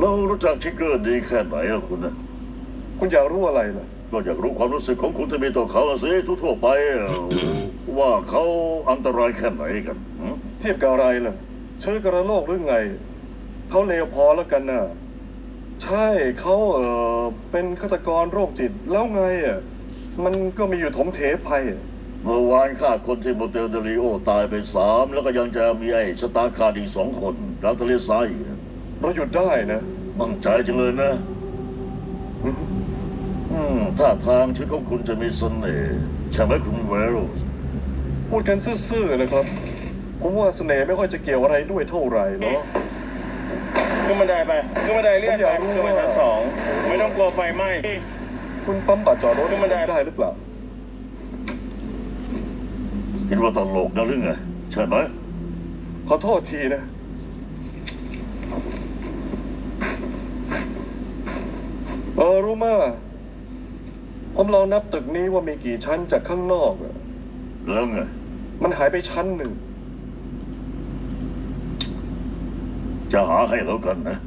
เรารู้จักทิกเกอร์ดีแค่ไหนอะคุณนะคุณอยากรู้อะไรล่ะ ก็อยากรู้ความรู้สึกของคุณที่มีต่อเขาอะสิทั่วๆไปอะว่าเขาอันตรายแค่ไหนกันหืมเทียบกับอะไรล่ะ เชื้อกระโรคหรือไง เขาเลวพอแล้วกันน่ะ ใช่เขาเออเป็นฆาตกรโรคจิตแล้วไงอะ มันก็มีอยู่ถมเถไปอะเมื่อวานฆ่าคนที่โมเตลเดลิโอตายไปสามแล้วก็ยังจะมีไอ้ชะตาขาดอีกสองคนกลางทะเลทรายอีก เราหยุดได้นะมั่นใจจังเลยนะ อืมท่าทางชีวิตของคุณจะมีเสน่ห์ใช่ไหมคุณเวลส์พูดกันซื่อๆนะครับ ผมว่าเสน่ห์ไม่ค่อยจะเกี่ยวอะไรด้วยเท่าไหร่เนาะขึ้นบันไดไปขึ้นบันไดเลื่อนผมอไปยากรู้ขึ้นไปว่าชั้นสองไม่ต้องกลัวไฟไหม้คุณปั๊มบัตรจอดรถขึ้นบันไดได้หรือเปล่า คิดว่าตลกนะหรือไงใช่ไหมขอโทษทีนะ เออรู้มาผมลองนับตึกนี้ว่ามีกี่ชั้นจากข้างนอกอะแล้วไงมันหายไปชั้นหนึ่ง จะหาให้แล้วกันนะ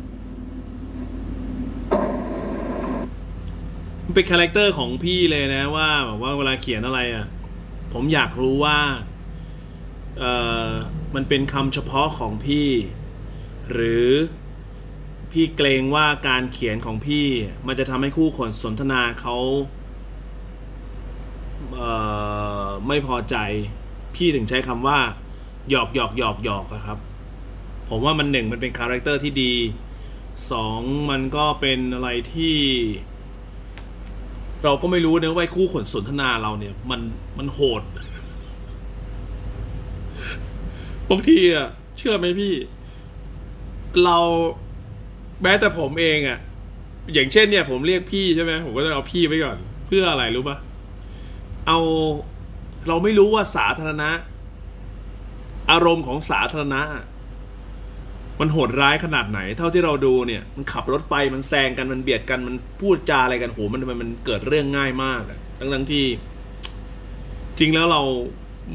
มันเป็นคาแรคเตอร์ของพี่เลยนะว่าแบบว่าเวลาเขียนอะไรอะ ผมอยากรู้ว่าเอ่อมันเป็นคำเฉพาะของพี่ หรือ พี่เกรงว่าการเขียนของพี่มันจะทำให้คู่คนสนทนาเขาเอ่อไม่พอใจ พี่ถึงใช้คำว่าหยอกหยอกหยอกหยอกอะครับ ผมว่ามันหนึ่งมันเป็นคาแรคเตอร์ที่ดีสองมันก็เป็นอะไรที่ เราก็ไม่รู้นะว่าไอ้คู่ขนสนทนาเราเนี่ย มันมันโหดบางทีอะเชื่อไหมพี่ เรา แม้แต่ผมเองอะ อย่างเช่นเนี่ย ผมเรียกพี่ใช่ไหมผมก็จะเอาพี่ไว้ก่อน เพื่ออะไรรู้ปะเอาเราไม่รู้ว่าสาธารณะ อารมณ์ของสาธารณะ มันโหดร้ายขนาดไหน เท่าที่เราดูเนี่ย มันขับรถไปมันแซงกันมันเบียดกันมันพูดจาอะไรกันโหมันทำไมมันเกิดเรื่องง่ายมากอะทั้งทั้งที่ จริงแล้วเรา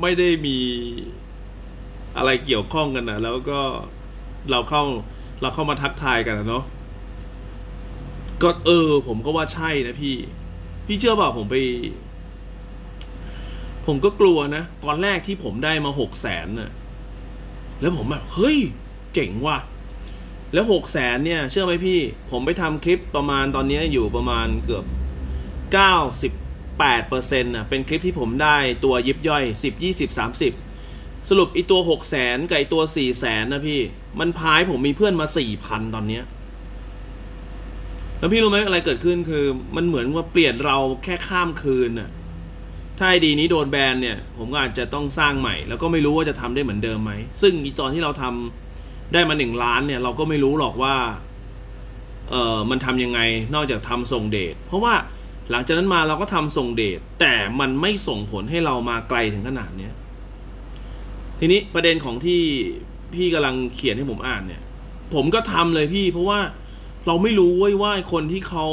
ไม่ได้มีอะไรเกี่ยวข้องกันนะแล้วก็เราเข้า เราเข้ามาทักทายกันนะเนาะก็เออ ผมก็ว่าใช่นะพี่ พี่เชื่อเปล่าผมไป ผมก็กลัวนะตอนแรกที่ผมได้มาหกแสนน่ะ แล้วผมแบบเฮ้ย เจ๋งว่ะ แล้วหกแสนเนี่ย เชื่อไหมพี่ ผมไปทำคลิปประมาณตอนนี้อยู่ประมาณเกือบเก้าสิบแปดเปอร์เซ็นต์่ะเป็นคลิปที่ผมได้ตัวยิบย่อยสิบยี่สิบสามสิบ สรุปอีตัวหกแสนกับไอตัวสี่แสนนะพี่ มันพายผมมีเพื่อนมาสี่พันตอนเนี้ยแล้วพี่รู้ไหมอะไรเกิดขึ้นคือ มันเหมือนว่าเปลี่ยนเราแค่ข้ามคืนน่ะถ้าไอดีนี้โดนแบนเนี่ย ผมก็อาจจะต้องสร้างใหม่ แล้วก็ไม่รู้ว่าจะทำได้เหมือนเดิมไหม ซึ่งอีตอนที่เราทำได้มาหนึ่งล้านเนี่ย เราก็ไม่รู้หรอกว่า เออมันทำยังไงนอกจากทำส่งเดท เพราะว่าหลังจากนั้นมาเราก็ทำส่งเดท แต่มันไม่ส่งผลให้เรามาไกลถึงขนาดเนี้ย ทีนี้ประเด็นของที่พี่กำลังเขียนให้ผมอ่านเนี่ย ผมก็ทำเลยพี่ เพราะว่าเราไม่รู้เว้ยว่าคนที่เขา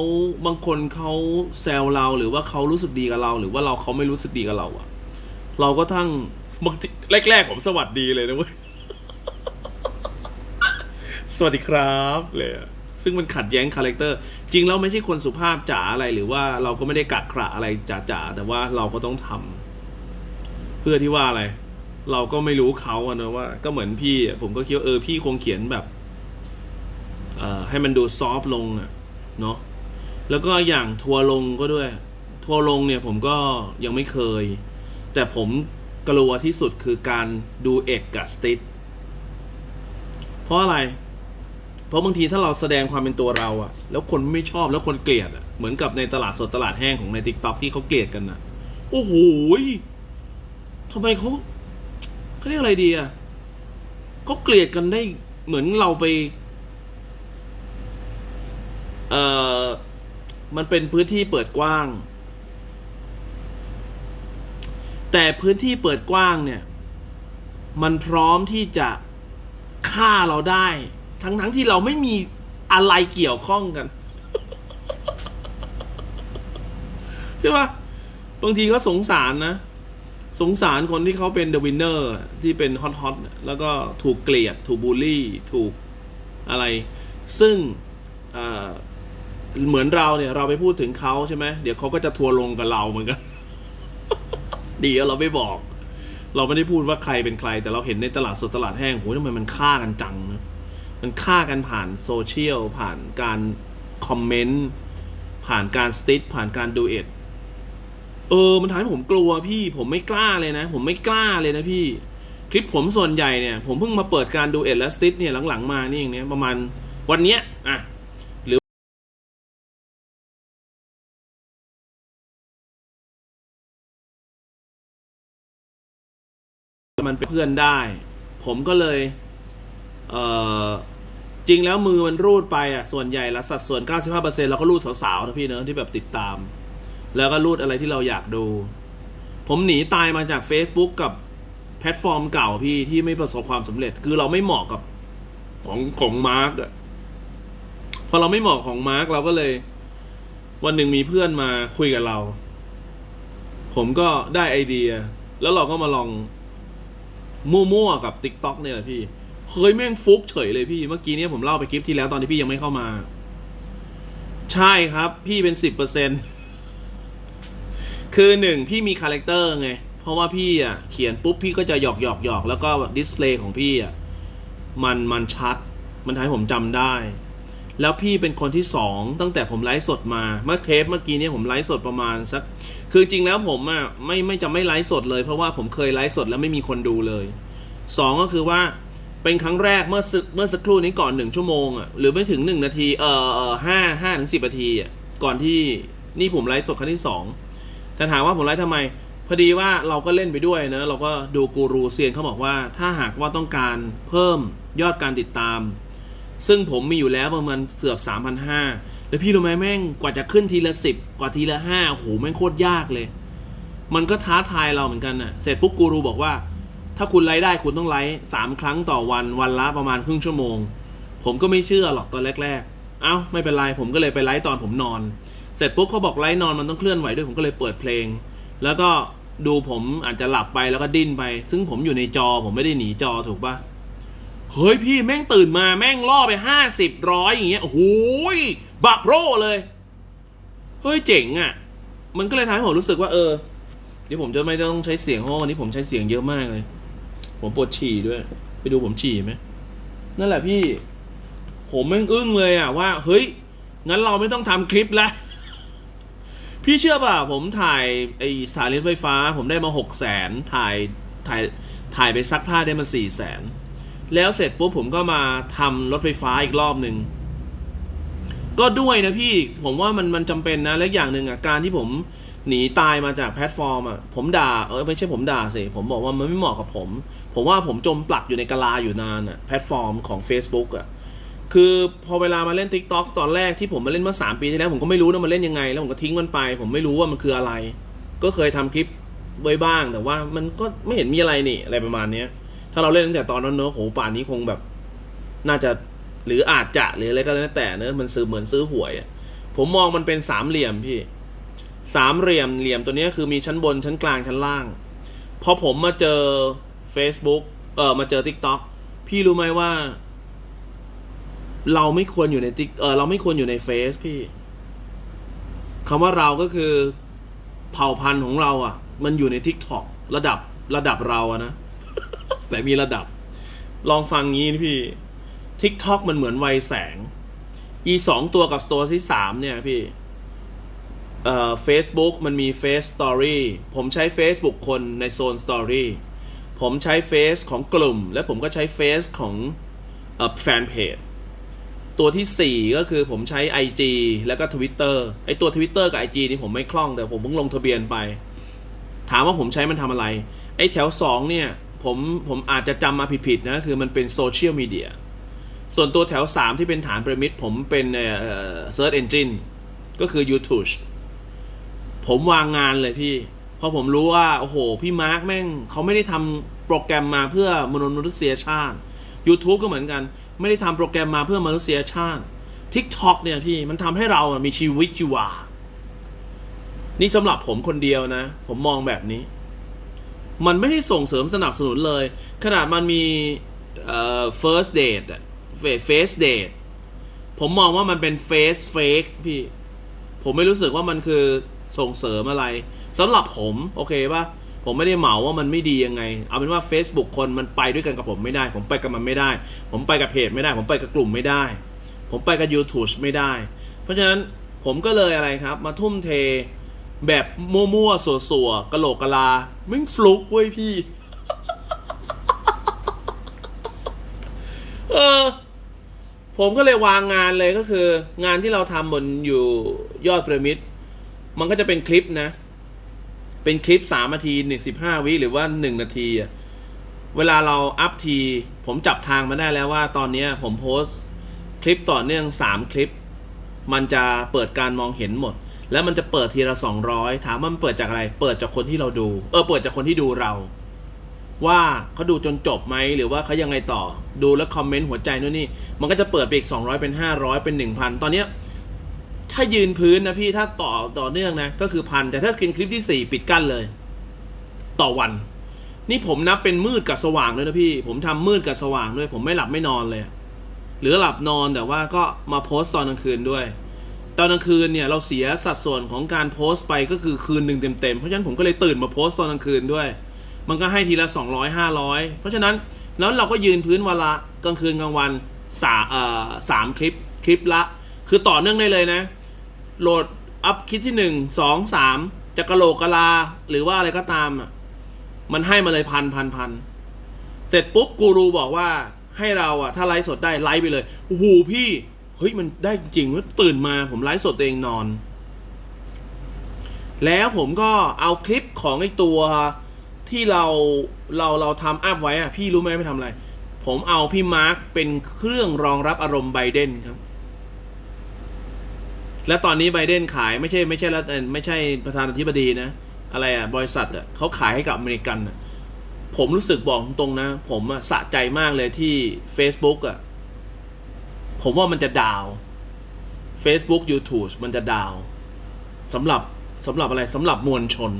บางคนเขาแซวเราหรือว่าเขารู้สึกดีกับเรา หรือว่าเราเขาไม่รู้สึกดีกับเราอะเราก็ทั้งบางทีแรกๆผมสวัสดีเลยนะเว้ยสวัสดีครับเลยอะซึ่งมันขัดแย้งคาแรคเตอร์ จริงเราไม่ใช่คนสุภาพจ๋าอะไรหรือว่าเราก็ไม่ได้กักขระอะไรจ๋าๆแต่ว่าเราก็ต้องทำเพื่อที่ว่าอะไร เราก็ไม่รู้เขาอะนะว่า ก็เหมือนพี่ผมก็คิดว่าเออพี่คงเขียนแบบเอ่อให้มันดูซอฟต์ลงอะเนาะแล้วก็อย่างทัวลงก็ด้วย ทัวลงเนี่ยผมก็ยังไม่เคย แต่ผมกลัวที่สุดคือการดูเอกกับสติทเพราะอะไร เพราะบางทีถ้าเราแสดงความเป็นตัวเราอะแล้วคนไม่ชอบแล้วคนเกลียดอะเหมือนกับในตลาดสดตลาดแห้งของในทิกตอกที่เขาเกลียดกันนะโอ้โหทำไมเขา เขาเรียกอะไรดีอะเขาเกลียดกันได้เหมือนเราไป เอ่อ มันเป็นพื้นที่เปิดกว้าง แต่พื้นที่เปิดกว้างเนี่ย มันพร้อมที่จะฆ่าเราได้ ทั้งทั้งที่เราไม่มีอะไรเกี่ยวข้องกันใช่ปะบางทีก็สงสารนะ สงสารคนที่เขาเป็นเดอะวินเนอร์ที่เป็นฮอตฮอตแล้วก็ถูกเกลียด ถูกบูลลี่ ถูกอะไร ซึ่งเหมือนเราเนี่ย เราไปพูดถึงเขาใช่ไหมเดี๋ยวเขาก็จะทัวร์ลงกับเราเหมือนกันดีอะเราไม่บอก เราไม่ได้พูดว่าใครเป็นใคร แต่เราเห็นในตลาดสดตลาดแห้งโหทำไมมันฆ่ากันจังนะมันฆ่ากันผ่านโซเชียลผ่านการคอมเมนต์ผ่านการสติทผ่านการดูเอ็ด เออ มันทำให้ผมกลัวพี่ ผมไม่กล้าเลยนะ ผมไม่กล้าเลยนะพี่ คลิปผมส่วนใหญ่เนี่ย ผมเพิ่งมาเปิดการดูเอ็ดและสติทเนี่ยหลังๆมานี่เองเนี่ยประมาณวันเนี้ย อะหรือมันเป็นเพื่อนได้ ผมก็เลย เออจริงแล้วมือมันรูดไปอะ ส่วนใหญ่ละสัดส่วน 95%เราก็รูดสาวๆนะพี่เนอะที่แบบติดตาม แล้วก็รูดอะไรที่เราอยากดู ผมหนีตายมาจาก Facebook กับแพลตฟอร์มเก่าพี่ที่ไม่ประสบความสำเร็จ คือเราไม่เหมาะกับของของมาร์กอะพอเราไม่เหมาะของมาร์กเราก็เลย วันหนึ่งมีเพื่อนมาคุยกับเรา ผมก็ได้ไอเดีย แล้วเราก็มาลองมั่วๆกับ t ิ k t o k เนี่ยแหละพี่เคยแม่งฟุกเฉยเลยพี่เมื่อกี้เนี่ยผมเล่าไปคลิปที่แล้วตอนที่พี่ยังไม่เข้ามา ใช่ครับ พี่เป็นสิบเปอร์เซ็นต์ คือหนึ่งพี่มีคาแรคเตอร์ไง เพราะว่าพี่อะเขียนปุ๊บพี่ก็จะหยอกหยอกหยอกแล้วก็ดิสเพลย์ของพี่อะมันมันชัด มันทำให้ผมจำได้ แล้วพี่เป็นคนที่สองตั้งแต่ผมไลฟ์สดมาเมื่อเทปเมื่อกี้เนี่ยผมไลฟ์สดประมาณสัก คือจริงแล้วผมอะไม่ไม่จะไม่ไลฟ์สดเลยเพราะว่าผมเคยไลฟ์สดแล้วไม่มีคนดูเลยสองก็คือว่าเป็นครั้งแรกเมื่อเมื่อสักครู่นี้ก่อนหนึ่งชั่วโมงอะหรือไม่ถึงหนึ่งนาทีเออห้าห้าถึงสิบนาทีอะก่อนที่นี่ผมไลฟ์สดครั้งที่สอง แต่ถามว่าผมไลฟ์ทำไม พอดีว่าเราก็เล่นไปด้วยเนะ เราก็ดูกูรูเซียนเขาบอกว่า ถ้าหากว่าต้องการเพิ่มยอดการติดตาม ซึ่งผมมีอยู่แล้วประมาณเสือบสามพันห้าแล้วพี่รู้ไหมแม่งกว่าจะขึ้นทีละสิบกว่าทีละห้าโอ้โหแม่งโคตรยากเลย มันก็ท้าทายเราเหมือนกันน่ะ เสร็จปุ๊บกูรูบอกว่า ถ้าคุณไลฟ์ได้คุณต้องไลฟ์สามครั้งต่อวันวันละประมาณครึ่งชั่วโมง ผมก็ไม่เชื่อหรอกตอนแรก ๆ เอ้าไม่เป็นไรผมก็เลยไปไลฟ์ตอนผมนอน เสร็จปุ๊บเขาบอกไลฟ์นอนมันต้องเคลื่อนไหวด้วยผมก็เลยเปิดเพลง แล้วก็ดูผมอาจจะหลับไปแล้วก็ดิ้นไป ซึ่งผมอยู่ในจอผมไม่ได้หนีจอถูกปะเฮ้ยพี่แม่งตื่นมาแม่งล่อไปห้าสิบร้อยอย่างเงี้ยโอ้โหยบักโรเลยเฮ้ยเจ๋งอะ่ะ มันก็เลยทำให้ผมรู้สึกว่าเออเดี๋ยวผมจะไม่ต้องใช้เสียงเพราะว่าวันนี้ผมใช้เสียงเยอะมากเลย ผมปวดฉี่ด้วย ไปดูผมฉี่ไหมนั่นแหละพี่ ผมแม่งอึ้งเลยอะว่า เฮ้ยงั้นเราไม่ต้องทำคลิปละ พี่เชื่อป่ะผมถ่ายไอสถานีรถไฟฟ้า ผมได้มาหกแสนถ่ายถ่ายถ่ายไปซักผ้าได้มาสี่แสนแล้วเสร็จปุ๊บผมก็มาทำรถไฟฟ้าอีกรอบหนึ่งก็ด้วยนะพี่ผมว่ามันมันจำเป็นนะและอย่างหนึ่งอะการที่ผมหนีตายมาจากแพลตฟอร์มอะผมด่าเออไม่ใช่ผมด่าสิผมบอกว่ามันไม่เหมาะกับผม ผมว่าผมจมปลักอยู่ในกะลาอยู่นานอะแพลตฟอร์มของ Facebook อะ คือพอเวลามาเล่น TikTok ตอนแรกที่ผมมาเล่นเมื่อสามปีที่แล้วผมก็ไม่รู้นะมันเล่นยังไง แล้วผมก็ทิ้งมันไป ผมไม่รู้ว่ามันคืออะไร ก็เคยทำคลิปไว้บ้าง แต่ว่ามันก็ไม่เห็นมีอะไรนี่อะไรประมาณเนี้ย ถ้าเราเล่นตั้งแต่ตอนนั้นเนอะโหป่านนี้คงแบบ น่าจะหรืออาจจะหรืออะไรก็แล้วแต่เนอะมันซื้อเหมือนซื้อหวยผมมองมันเป็นสามเหลี่ยมพี่สามเหลี่ยมเหลี่ยมตัวนี้คือมีชั้นบนชั้นกลางชั้นล่าง พอผมมาเจอ Facebook เออมาเจอ TikTok พี่รู้ไหมว่า เราไม่ควรอยู่ในติ๊กเออเราไม่ควรอยู่ในเฟซพี่คำว่าเราก็คือเผ่าพันธุ์ของเราอะ มันอยู่ใน TikTok ระดับระดับเราอะนะแต่มีระดับ ลองฟังงี้นะพี่ TikTok มันเหมือนไวแสงอีสองตัวกับตัวที่สามเนี่ยพี่เอ่อ Facebook มันมี Face Story ผมใช้ Facebook คนในโซน Story ผมใช้ Face ของกลุ่ม และผมก็ใช้ Face ของเอ่อแฟนเพจ ตัวที่ 4 ก็คือผมใช้ IG แล้วก็ Twitter ไอตัว Twitter กับ IG นี่ผมไม่คล่องแต่ผมเพิ่งลงทะเบียนไป ถามว่าผมใช้มันทำอะไร ไอแถว 2 เนี่ย ผมผมอาจจะจำมาผิดๆนะ คือมันเป็นโซเชียลมีเดียส่วนตัวแถว 3 ที่เป็นฐานพีระมิดผมเป็นเอ่อ Search Engine ก็คือ YouTube ผมวางงานเลยพี่ เพราะผมรู้ว่า โอ้โห พี่มาร์คแม่ง เขาไม่ได้ทำโปรแกรมมาเพื่อมนุษยชาติ YouTube ก็เหมือนกัน ไม่ได้ทำโปรแกรมมาเพื่อมนุษยชาติ TikTok เนี่ยพี่มันทำให้เรามีชีวิตชีวา นี่สำหรับผมคนเดียวนะ ผมมองแบบนี้ มันไม่ได้ส่งเสริมสนับสนุนเลย ขนาดมันมีเอ่อ first date อะ face date ผมมองว่ามันเป็นเฟซเฟกพี่ ผมไม่รู้สึกว่ามันคือส่งเสริมอะไรสำหรับผม โอเคปะ ผมไม่ได้เหมาว่ามันไม่ดียังไง เอาเป็นว่า Facebook คนมันไปด้วยกันกับผมไม่ได้ ผมไปกับมันไม่ได้ ผมไปกับเพจไม่ได้ ผมไปกับกลุ่มไม่ได้ ผมไปกับ YouTube ไม่ได้ เพราะฉะนั้นผมก็เลยอะไรครับ มาทุ่มเทแบบมั่วๆสัวๆกะโหลกกะลาไม่งฟลุกเว้ยพี่ เออ ผมก็เลยวางงานเลยก็คือ งานที่เราทำบนอยู่ยอดพีระมิด มันก็จะเป็นคลิปนะ เป็นคลิปสามนาทีหนึ่งสิบห้าวิหรือว่าหนึ่งนาทีเวลาเราอัพที ผมจับทางมาได้แล้วว่าตอนนี้ผมโพสต์คลิปต่อเนื่องสามคลิป มันจะเปิดการมองเห็นหมด แล้วมันจะเปิดทีละสองร้อยถามว่ามันเปิดจากอะไร เปิดจากคนที่เราดู เออเปิดจากคนที่ดูเรา ว่าเขาดูจนจบไหมหรือว่าเขายังไงต่อดูแล้วคอมเมนต์หัวใจนู่นนี่มันก็จะเปิดไปอีกสองร้อยเป็นห้าร้อยเป็นหนึ่งพันตอนเนี้ย ถ้ายืนพื้นนะพี่ถ้าต่อต่อเนื่องนะ ก็คือพัน แต่ถ้ากินคลิปที่สี่ปิดกั้นเลย ต่อวัน นี่ผมนับเป็นมืดกับสว่างด้วยนะพี่ ผมทำมืดกับสว่างด้วย ผมไม่หลับไม่นอนเลย หรือหลับนอนแต่ว่าก็มาโพสต์ตอนกลางคืนด้วย ตอนกลางคืนเนี่ยเราเสียสัดส่วนของการโพสต์ไปก็คือคืนหนึ่งเต็มๆ เพราะฉะนั้นผมก็เลยตื่นมาโพสต์ตอนกลางคืนด้วย มันก็ให้ทีละ200 500เพราะฉะนั้นแล้วเราก็ยืนพื้นเวละกลางคืนกลางวันสาเอ่อสามคลิปคลิปละ คือต่อเนื่องได้เลยนะ โหลดอัพคลิปที่หนึ่งสองสามจะกะโหลกกะลา หรือว่าอะไรก็ตามอะมันให้มาเลยพันพันพันเสร็จปุ๊บกูรูบอกว่าให้เราอะ ถ้าไลฟ์สดได้ไลฟ์ไปเลยโอ้โหพี่เฮ้ยมันได้จริงๆตื่นมาผมไลฟ์สดตัวเองนอน แล้วผมก็เอาคลิปของไอ้ตัวที่เราเราเราทำอัพไว้อะพี่รู้ไหมไปทำอะไร ผมเอาพี่มาร์คเป็นเครื่องรองรับอารมณ์ไบเดนครับ และตอนนี้ไบเดนขายไม่ใช่ไม่ใช่รัฐเอ่ไม่ใช่ประธานาธิบดีนะ อะไรอะบริษัทอะเขาขายให้กับอเมริกันอะผมรู้สึกบอกตรงนะ ผมอะสะใจมากเลยที่ Facebook อะผมว่ามันจะดาว Facebook YouTube มันจะดาวสำหรับสำหรับอะไรสำหรับมวลชน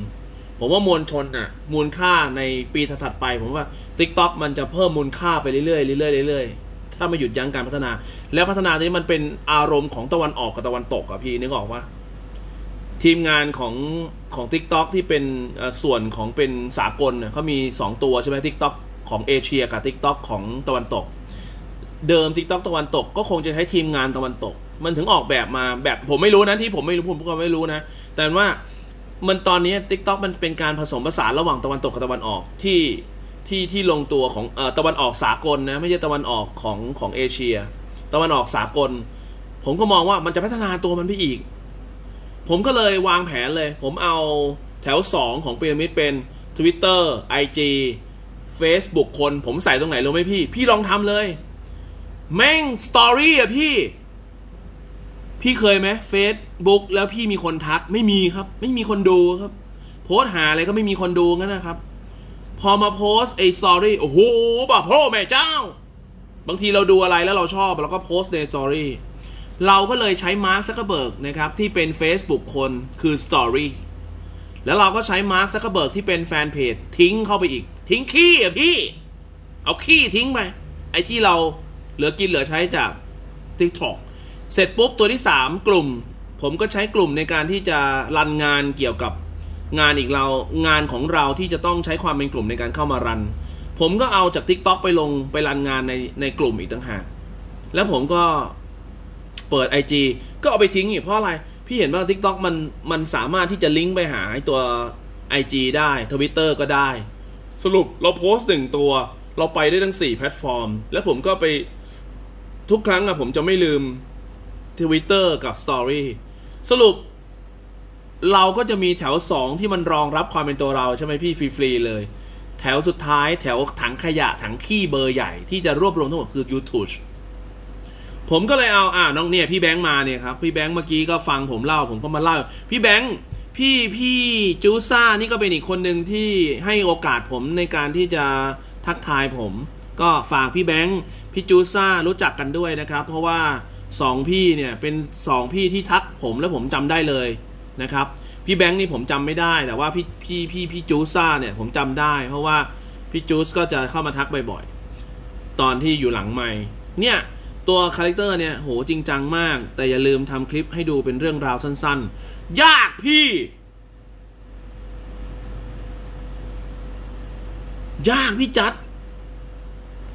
ผมว่ามวลชนน่ะมูลค่าในปีถัดไป ผมว่า TikTok มันจะเพิ่มมูลค่าไปเรื่อยๆเรื่อยๆเรื่อยๆ ถ้าไม่หยุดยั้งการพัฒนา แล้วพัฒนานี้มันเป็นอารมณ์ของตะวันออกกับตะวันตกอะพี่นึกออกว่าทีมงานของของ TikTok ที่เป็นส่วนของเป็นสากลเนี่ยเขามี 2 ตัวใช่ไหม TikTok ของเอเชียกับ TikTok ของตะวันตก เดิม TikTok ตะวันตกก็คงจะใช้ทีมงานตะวันตก มันถึงออกแบบมาแบบผมไม่รู้นะที่ผมไม่รู้ผมก็ไม่รู้นะ แต่ว่ามันตอนนี้ TikTok มันเป็นการผสมผสานระหว่างตะวันตกกับตะวันออกที่ ที่ที่ลงตัวของอตะวันออกสากลนะไม่ใช่ตะวันออกของของเอเชีย ตะวันออกสากล ผมก็มองว่ามันจะพัฒนาตัวมันไปอีก ผมก็เลยวางแผนเลย ผมเอาแถว 2 ของพีระมิดเป็น Twitter IG Facebook คน ผมใส่ตรงไหนรู้ไหมพี่ พี่ลองทำเลย แม่งสตอรี่อะพี่ พี่เคยไหมเฟซบุ๊กแล้วพี่มีคนทักไม่มีครับ ไม่มีคนดูครับ โพสหาอะไรก็ไม่มีคนดูงั้นนะครับ พอมาโพสไอ้สตอรี่โอ้โหบ่าพ่อแม่เจ้า บางทีเราดูอะไรแล้วเราชอบเราก็โพสในสตอรี่เราก็เลยใช้มาร์คซักเกอร์เบิร์กนะครับที่เป็น Facebook คนคือสตอรี่แล้วเราก็ใช้มาร์คซักเกอร์เบิร์กที่เป็นแฟนเพจทิ้งเข้าไปอีก ทิ้งขี้อะพี่ เอาขี้ทิ้งไป ไอ้ที่เราเหลือกินเหลือใช้จาก TikTok เสร็จปุ๊บตัวที่ 3 กลุ่ม ผมก็ใช้กลุ่มในการที่จะรันงานเกี่ยวกับ งานอีกเรางานของเราที่จะต้องใช้ความเป็นกลุ่มในการเข้ามารัน ผมก็เอาจาก TikTok ไปลงไปรันงานในในกลุ่มอีกต่างหาก แล้วผมก็เปิด IG ก็เอาไปทิ้งอีกเพราะอะไร พี่เห็นว่า TikTok มันมันสามารถที่จะลิงก์ไปหาตัว IG ได้ Twitter ก็ได้ สรุปเราโพสต์หนึ่งตัว เราไปได้ทั้ง 4 แพลตฟอร์ม แล้วผมก็ไปทุกครั้งอะผมจะไม่ลืม Twitter กับ Story สรุป เราก็จะมีแถว 2 ที่มันรองรับความเป็นตัวเราใช่ไหมพี่ฟรีๆเลย แถวสุดท้ายแถวถังขยะถังขี้เบอร์ใหญ่ที่จะรวบรวมทั้งหมดคือ YouTube ผมก็เลยเอาอ่าน้องเนี่ยพี่แบงค์มาเนี่ยครับพี่แบงค์เมื่อกี้ก็ฟังผมเล่าผมก็มาเล่า พี่แบงค์พี่พี่จูซ่านี่ก็เป็นอีกคนหนึ่งที่ให้โอกาสผมในการที่จะทักทายผม ก็ฝากพี่แบงค์พี่จูซ่ารู้จักกันด้วยนะครับ เพราะว่าสองพี่เนี่ยเป็นสองพี่ที่ทักผมแล้วผมจำได้เลย นะครับ พี่แบงค์นี่ผมจำไม่ได้ แต่ว่าพี่พี่พี่พี่จูซ่าเนี่ยผมจำได้ เพราะว่าพี่จูสก็จะเข้ามาทักบ่อยๆ ตอนที่อยู่หลังไมค์เนี่ยตัวคาแรคเตอร์เนี่ยโหจริงจังมาก แต่อย่าลืมทำคลิปให้ดูเป็นเรื่องราวสั้นๆ ยากพี่ ยากพี่จัด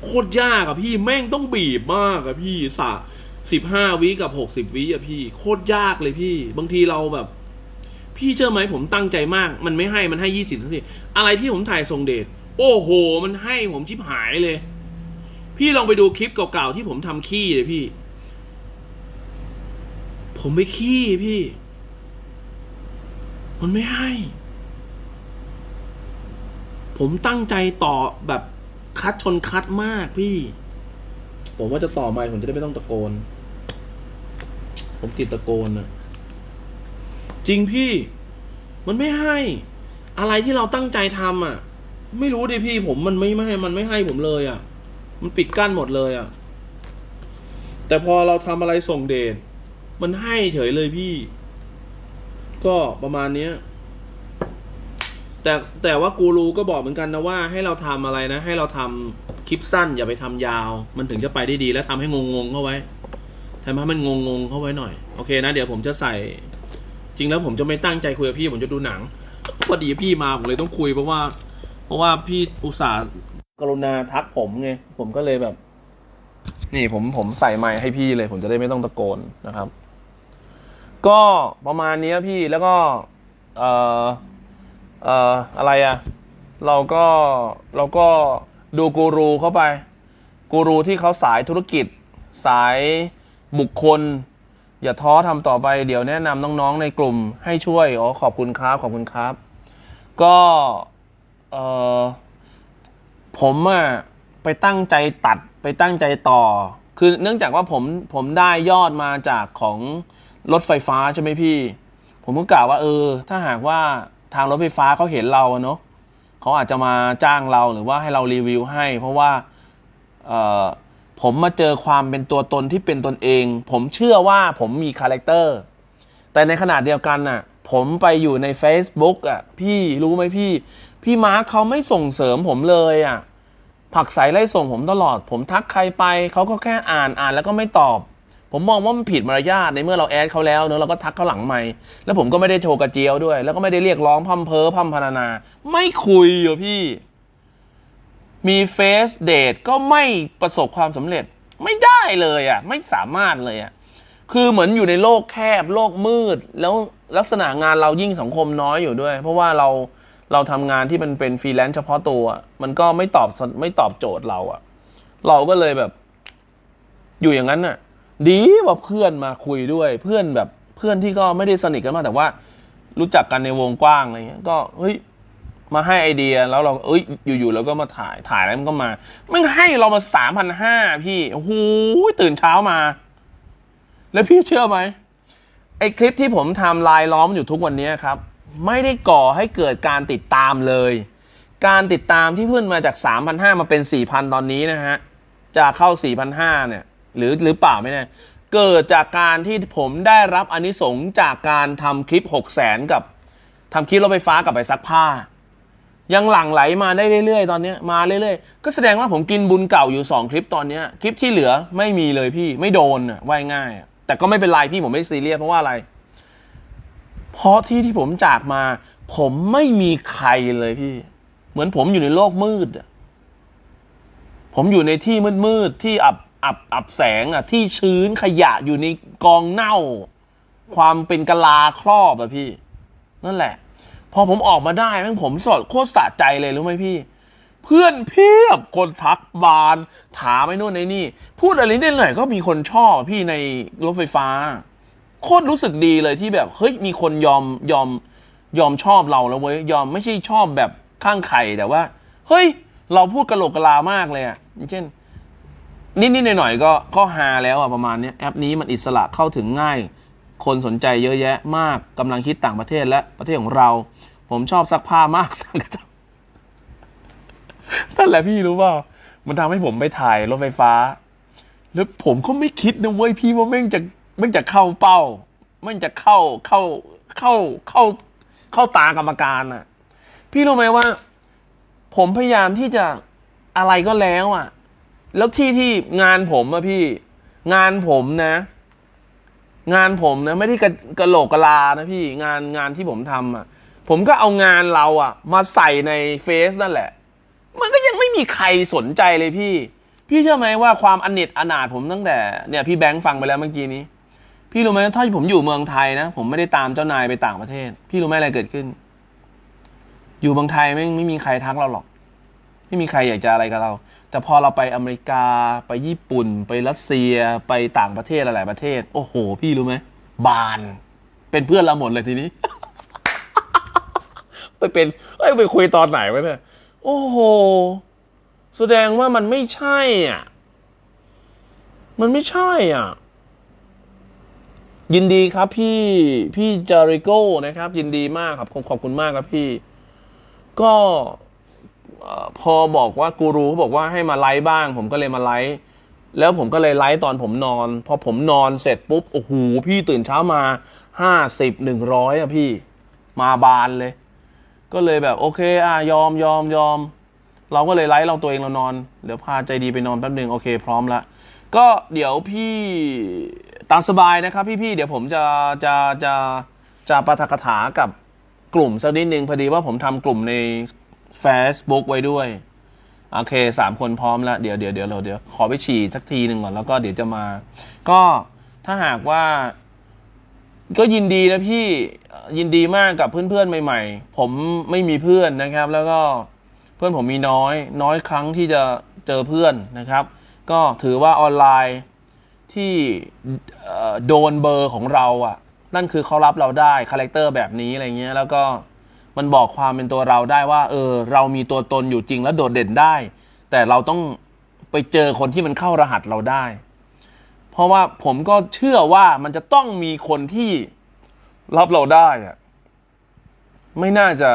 โคตรยากอะพี่แม่งต้องบีบมากอะพี่สะสิบห้าวิกับหกสิบวิอะพี่ โคตรยากเลยพี่ บางทีเราแบบ พี่เชื่อไหมผมตั้งใจมาก มันไม่ให้มันให้ยี่สิบนาทีอะไรที่ผมถ่ายทรงเดชโอ้โห มันให้ผมชิบหายเลย พี่ลองไปดูคลิปเก่าๆที่ผมทำขี้เลยพี่ ผมไม่ขี้พี่ มันไม่ให้ ผมตั้งใจต่อแบบคัดชนคัดมากพี่ ผมว่าจะต่อไมค์ผมจะได้ไม่ต้องตะโกน ผมติดตะโกนนะ จริงพี่ มันไม่ให้ อะไรที่เราตั้งใจทำอะ ไม่รู้ดิพี่ผมมันไม่ไม่ให้มันไม่ให้ผมเลยอะ มันปิดกั้นหมดเลยอะ แต่พอเราทำอะไรส่งเดชมันให้เฉยเลยพี่ ก็ประมาณเนี้ยแต่แต่ว่ากูรูก็บอกเหมือนกันนะว่าให้เราทำอะไรนะ ให้เราทำคลิปสั้น อย่าไปทำยาว มันถึงจะไปได้ดีและทำให้งงๆเข้าไว้ทำให้มันงงๆเข้าไว้หน่อย โอเคนะ เดี๋ยวผมจะใส่ จริงแล้วผมจะไม่ตั้งใจคุยกับพี่ผมจะดูหนังพอดีพี่มาผมเลยต้องคุยเพราะว่า เพราะว่าพี่อุตส่าห์กรุณาทักผมไงผมก็เลยแบบ นี่ผมผมใส่ไมค์ให้พี่เลย ผมจะได้ไม่ต้องตะโกนนะครับ ก็ประมาณนี้พี่แล้วก็ เอ่อเอ่ออะไรอะ่ะเราก็เราก็ดูกูรูเข้าไปกูรูที่เขาสายธุรกิจ สายบุคคล อย่าท้อทำต่อไปเดี๋ยวแนะนำน้องๆในกลุ่มให้ช่วยอ๋อขอบคุณครับขอบคุณครับ ก็เออผมอะไปตั้งใจตัดไปตั้งใจต่อ คือเนื่องจากว่าผมผมได้ยอดมาจากของรถไฟฟ้าใช่ไหมพี่ ผมก็กล่าวว่าเออ ถ้าหากว่าทางรถไฟฟ้าเขาเห็นเราเนาะเขาอาจจะมาจ้างเราหรือว่าให้เรารีวิวให้ เพราะว่าเออ ผมมาเจอความเป็นตัวตนที่เป็นตนเอง ผมเชื่อว่าผมมีคาแรคเตอร์ แต่ในขณะเดียวกันน่ะ ผมไปอยู่ใน Facebook อะ พี่รู้ไหมพี่ พี่มาร์คเขาไม่ส่งเสริมผมเลยอะ ผักใสไล่ส่งผมตลอด ผมทักใครไปเขาก็แค่อ่านอ่านแล้วก็ไม่ตอบ ผมมองว่ามันผิดมารยาทในเมื่อเราแอดเขาแล้วเนอะเราก็ทักเขาหลังไม่แล้วผมก็ไม่ได้โชว์กระเจียวด้วย แล้วก็ไม่ได้เรียกร้องพัมเพอพัมพรรณนา ไม่คุยอยู่พี่ มีเฟสเดทก็ไม่ประสบความสำเร็จไม่ได้เลยอะ ไม่สามารถเลยอะ คือเหมือนอยู่ในโลกแคบโลกมืด แล้วลักษณะงานเรายิ่งสังคมน้อยอยู่ด้วย เพราะว่าเราเราทำงานที่มันเป็นฟรีแลนซ์เฉพาะตัว มันก็ไม่ตอบไม่ตอบโจทย์เราอะ เราก็เลยแบบ อยู่อย่างนั้นน่ะ ดีว่าเพื่อนมาคุยด้วย เพื่อนแบบเพื่อนที่ก็ไม่ได้สนิทกันมากแต่ว่า รู้จักกันในวงกว้างอะไรเงี้ยก็เฮ้ย มาให้ไอเดียแล้วเราเอ้ยอยู่ๆเราก็มาถ่ายถ่ายแล้วมันก็มามันให้เรามาสามพันห้าพี่โอ้โหตื่นเช้ามา แล้วพี่เชื่อไหมไอคลิปที่ผมทำลายล้อมอยู่ทุกวันนี้ครับ ไม่ได้ก่อให้เกิดการติดตามเลย การติดตามที่เพิ่นมาจาก 3,500 มาเป็น 4,000 ตอนนี้นะฮะ จะเข้า 4,500 เนี่ย หรือหรือเปล่าไม่แน่เกิดจากการที่ผมได้รับอานิสงจากการทำคลิป 600,000 กับทำคลิปรถไฟฟ้ากับไปซักผ้า ยังหลั่งไหลมาได้เรื่อยๆ ตอนเนี้ยมาเรื่อยๆ ก็แสดงว่าผมกินบุญเก่าอยู่ 2 คลิปตอนเนี้ยคลิปที่เหลือไม่มีเลยพี่ไม่โดนอะว่ายง่ายอะแต่ก็ไม่เป็นไรพี่ผมไม่ซีเรียสเพราะว่าอะไร เพราะที่ที่ผมจากมา ผมไม่มีใครเลยพี่ เหมือนผมอยู่ในโลกมืดอะผมอยู่ในที่มืดๆที่อับอับอับแสงอะ ที่ชื้นขยะอยู่ในกองเน่า ความเป็นกะลาครอบอะพี่ นั่นแหละ พอผมออกมาได้แม่งผมสดโคตรสะใจเลยรู้ไหมพี่ เพื่อนเพียบคนทักบาน ถามไอ้นู่นไอ้นี่ พูดอะไรนิดหน่อยก็มีคนชอบพี่ในรถไฟฟ้า โคตรรู้สึกดีเลยที่แบบเฮ้ยมีคนยอมยอมยอมชอบเราแล้วเว้ยยอมไม่ใช่ชอบแบบข้างไข่แต่ว่า เฮ้ย เราพูดกระโหลกกะลามากเลยอะอย่างเช่นนิดๆหน่อยๆก็ก็ฮาแล้วอะประมาณนี้แอปนี้มันอิสระเข้าถึงง่าย คนสนใจเยอะแยะมากกำลังคิดต่างประเทศและประเทศของเรา ผมชอบซักผ้ามากสั่งกระจกนั่นแหละพี่รู้เปล่ามันทำให้ผมไปถ่ายรถไฟฟ้า แล้วผมก็ไม่คิดนะเว้ยพี่ว่าแม่งจะแม่งจะเข้าเป้าแม่งจะเข้าเข้าเข้าเข้าเข้าตากรรมการอะ พี่รู้ไหมว่า ผมพยายามที่จะอะไรก็แล้วอะ แล้วที่ที่งานผมอะพี่ งานผมนะ งานผมนะไม่ได้กระกระโหลกกะลานะพี่งานงานที่ผมทำอะ ผมก็เอางานเราอะ มาใส่ในเฟซนั่นแหละ มันก็ยังไม่มีใครสนใจเลยพี่ พี่เชื่อไหมว่าความอเนจอนาถผมตั้งแต่เนี่ยพี่แบงค์ฟังไปแล้วเมื่อกี้นี้ พี่รู้ไหมถ้าผมอยู่เมืองไทยนะผมไม่ได้ตามเจ้านายไปต่างประเทศ พี่รู้ไหมอะไรเกิดขึ้น อยู่เมืองไทยไม่ไม่มีใครทักเราหรอก ไม่มีใครอยากจะอะไรกับเรา แต่พอเราไปอเมริกาไปญี่ปุ่น ไปรัสเซียไปต่างประเทศหลาย ๆ ประเทศ โอ้โห พี่รู้ไหมบาน เป็นเพื่อนเราหมดเลยทีนี้ ไปเป็นเอ้ยไปคุยตอนไหนวะเนี่ยโอ้โห แสดงว่ามันไม่ใช่อะ มันไม่ใช่อะ ยินดีครับพี่พี่จาริโก้นะครับ ยินดีมากครับขอบคุณมากครับพี่ ก็ พอบอกว่ากูรูเขาบอกว่าให้มาไลฟ์บ้าง ผมก็เลยมาไลฟ์แล้วผมก็เลยไลฟ์ตอนผมนอน พอผมนอนเสร็จปุ๊บโอ้โหพี่ตื่นเช้ามาห้าสิบหนึ่งร้อยอะพี่มาบานเลย ก็เลยแบบโอเคอะยอมยอมยอม เราก็เลยไลฟ์เราตัวเองเรานอน เดี๋ยวพาใจดีไปนอนแป๊บหนึ่งโอเค พร้อมละก็เดี๋ยวพี่ตามสบายนะครับ พี่ๆเดี๋ยวผมจะจะจะจะปาฐกถากับกลุ่มสักนิดนึงพอดีว่าผมทำกลุ่มใน Facebook ไว้ด้วย โอเคสามคนพร้อมแล้ว เดี๋ยวเดี๋ยวเดี๋ยวเราเดี๋ยวขอไปฉี่สักทีหนึ่งก่อน แล้วก็เดี๋ยวจะมา ก็ถ้าหากว่า ก็ยินดีนะพี่ยินดีมากกับเพื่อนๆใหม่ ๆ ผมไม่มีเพื่อนนะครับ แล้วก็เพื่อนผมมีน้อย น้อยครั้งที่จะเจอเพื่อนนะครับ ก็ถือว่าออนไลน์ที่โดนเบอร์ของเราอะ นั่นคือเขารับเราได้คาแรคเตอร์แบบนี้อะไรเงี้ยแล้วก็ มันบอกความเป็นตัวเราได้ว่า เออ เรามีตัวตนอยู่จริงแล้วโดดเด่นได้ แต่เราต้องไปเจอคนที่มันเข้ารหัสเราได้ เพราะว่าผมก็เชื่อว่ามันจะต้องมีคนที่รับเราได้อะไม่น่าจะ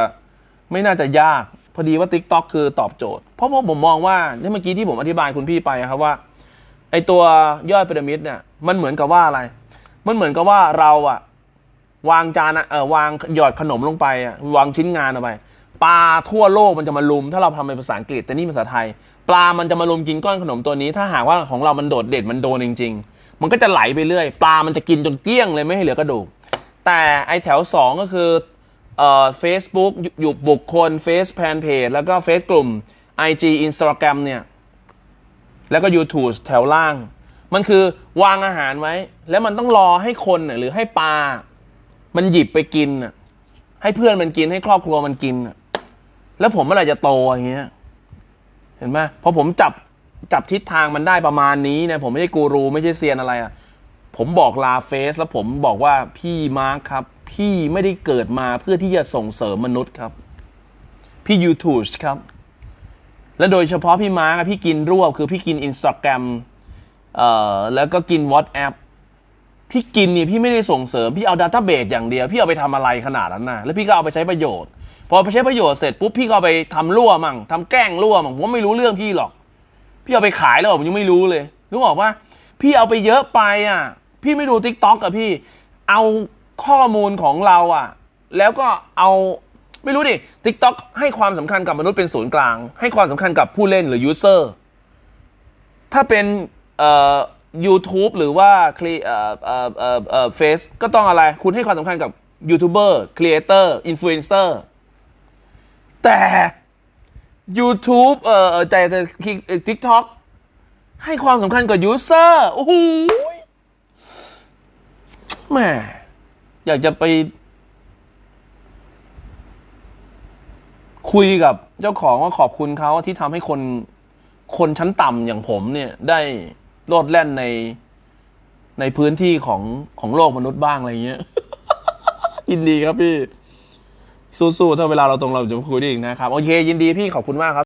ไม่น่าจะยาก พอดีว่า Tik t o อกคือตอบโจทย์ เพราะว่าผมมองว่าที่เมื่อกี้ที่ผมอธิบายคุณพี่ไปครับว่า ไอตัวยอดพีระมิดเนี่ย มันเหมือนกับว่าอะไร มันเหมือนกับว่าเราอะ วางจานอะเออวางหยอดขนมลงไปอะวางชิ้นงานเอาไป ปลาทั่วโลกมันจะมาลุม ถ้าเราทำเป็นภาษาอังกฤษแต่นี่ภาษาไทย ปลามันจะมาลุมกินก้อนขนมตัวนี้ ถ้าหากว่าของเรามันโดดเด่นมันโดนจริง ๆ มันก็จะไหลไปเรื่อย ปลามันจะกินจนเกลี้ยงเลยไม่ให้เหลือกระดูกแต่ไอแถว 2 ก็คือเอ่อ Facebook อยู่บุคคล Face Fan Page แล้วก็เฟซกลุ่ม IG Instagram เนี่ยแล้วก็ YouTube แถวล่าง มันคือวางอาหารไว้ แล้วมันต้องรอให้คนหรือให้ปลา มันหยิบไปกินน่ะ ให้เพื่อนมันกินให้ครอบครัวมันกินน่ะ แล้วผมเมื่อไหร่จะโตอย่างเงี้ย เห็นไหมพอผมจับจับทิศทางมันได้ประมาณนี้นะผมไม่ใช่กูรูไม่ใช่เซียนอะไรอะผมบอกลาเฟสแล้วผมบอกว่าพี่มาร์คครับ พี่ไม่ได้เกิดมาเพื่อที่จะส่งเสริมมนุษย์ครับ พี่ยูทูบครับ และโดยเฉพาะพี่มาร์คพี่กินรวบคือพี่กินอินสตาแกรมเอ่อแล้วก็กิน WhatsApp พี่กินเนี่ยพี่ไม่ได้ส่งเสริมพี่เอาดัตต้าเบสอย่างเดียว พี่เอาไปทำอะไรขนาดนั้นนะแล้วพี่ก็เอาไปใช้ประโยชน์ พอไปใช้ประโยชน์เสร็จปุ๊บพี่ก็ไปทำรั่วมั่งทำแกล้งรั่วมั่งผมไม่รู้เรื่องพี่หรอก พี่เอาไปขายแล้วผมยังไม่รู้เลยนึกออกว่าพี่เอาไปเยอะไปอะ พี่ไม่ดูทิกต็อกอะพี่ เอาข้อมูลของเราอะ แล้วก็เอาไม่รู้ดิทิกต็อกให้ความสำคัญกับมนุษย์เป็นศูนย์กลาง ให้ความสำคัญกับผู้เล่นหรือยูเซอร์ถ้าเป็นเอ่อ YouTube หรือว่าคลีเอ่อเอ่อเอ่อเอ่อเฟซก็ต้องอะไร คุณให้ความสำคัญกับยูทูบเบอร์ครีเอเตอร์อินฟลูเอนเซอร์แต่ YouTube เอ่อแต่แต่ทิกท็อกให้ความสำคัญกับยูเซอร์โอ้โหแม่อยากจะไป คุยกับเจ้าของว่าขอบคุณเขาที่ทำให้คน คนชั้นต่ำอย่างผมเนี่ยได้ โลดแล่นในในพื้นที่ของของโลกมนุษย์บ้างอะไรเงี้ยยินดีครับพี่ สู้ๆถ้าเวลาเราตรงเราจะมาคุยได้อีกนะครับ โอเค ยินดีพี่ขอบคุณมากครับ